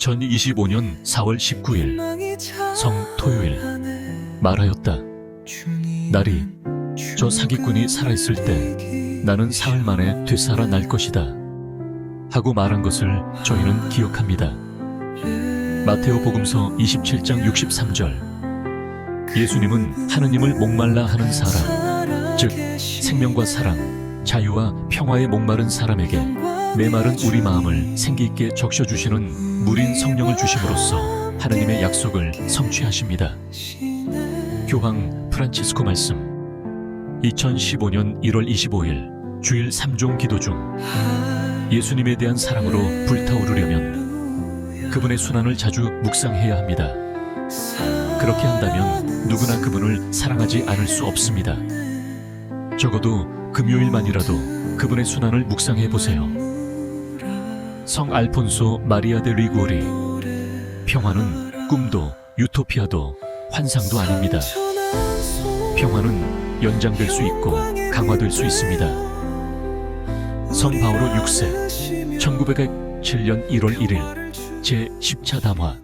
2025년 4월 19일 성 토요일 말하였다. 날이 저 사기꾼이 살아있을 때 나는 사흘 만에 되살아 날 것이다. 하고 말한 것을 저희는 기억합니다. 마테오 복음서 27장 63절 예수님은 하느님을 목말라 하는 사람, 즉 생명과 사랑, 자유와 평화에 목마른 사람에게 메마른 우리 마음을 생기 있게 적셔주시는 물인 성령을 주심으로써 하느님의 약속을 성취하십니다. 교황 프란치스코 말씀 2015년 1월 25일 주일 3종 기도 중 예수님에 대한 사랑으로 불타오르려면 그분의 순환을 자주 묵상해야 합니다. 그렇게 한다면 누구나 그분을 사랑하지 않을 수 없습니다. 적어도 금요일만이라도 그분의 순환을 묵상해 보세요. 성 알폰소 마리아 데 리구오리 평화는 꿈도 유토피아도 환상도 아닙니다. 평화는 연장될 수 있고 강화될 수 있습니다. 성 바오로 6세 1907년 1월 1일 제 10차 담화